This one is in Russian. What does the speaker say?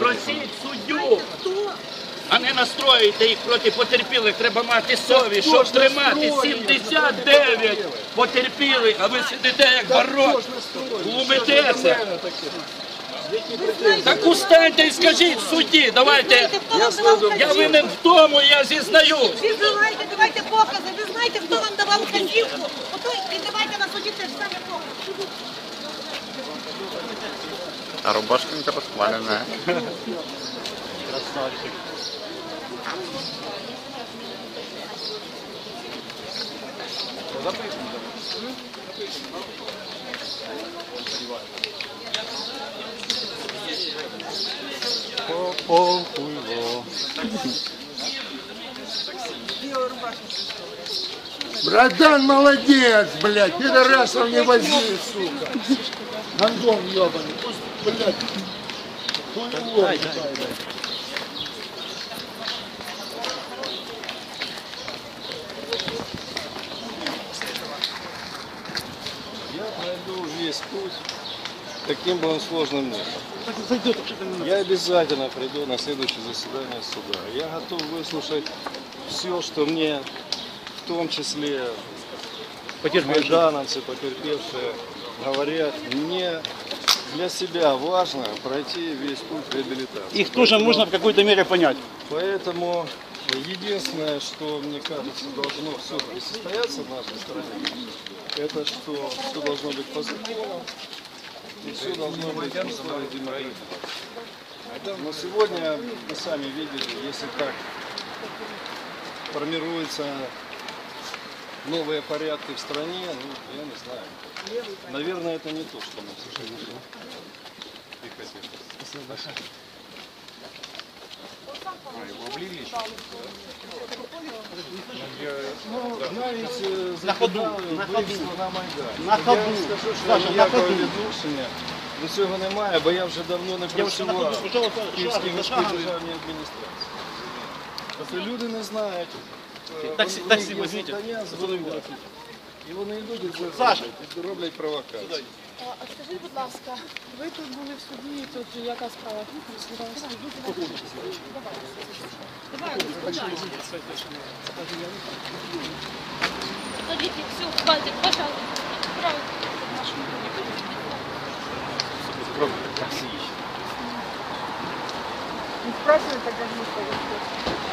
Просіть суддю, а не настроїте їх проти потерпілих. Треба мати совість, щоб тримати 79 потерпілих, а ви сидите як барок, глумитеся. Так устаньте і скажіть судді, давайте. Я винен в тому, я зізнаю. Ви знаєте, давайте покази. Ви знаєте, хто вам давав вказівку? Ото і давайте на суді теж саме покази. А рубашка расхваленная. Братан, молодец, блядь, пидорасов не вози, сука. Гандон ебаный, пусть, блядь, хуйло летает. Я пройду весь путь, каким бы он сложным ни был. Я обязательно приду на следующее заседание суда. Я готов выслушать все, что мне, в том числе майдановцы, потерпевшие, говорят. Мне для себя важно пройти весь путь реабилитации. Их тоже можно в какой-то мере понять. Поэтому единственное, что мне кажется должно все-таки состояться в нашей стране, это что все должно быть по закону и все должно быть в условиях демократии. Но сегодня вы сами видели, если так формируются новые порядки в стране, ну, я не знаю. Наверное, это не то, что мы совершенно и хотели. Ну, знаете, На ходу, закидали на ходу. вбивство на Майдані. На Я ходу. вам скажу, що Саша, на ніякого ходу. відношення до цього немає, бо я вже давно не Девушка на ходу працював сначала в Київській шагом за міській шагом. державній адміністрації. Тобто люди не знають, е, Таксі- вони- таксі вони є візьміть. завдання звинуватити. І вони йдуть і це Саша. роблять, і роблять провокації. А скажіть, будь ласка, ви тут були в суді, тут яка справа? Подождите, все, хватит, пожалуйста. Правда. Спрашивайте, как мы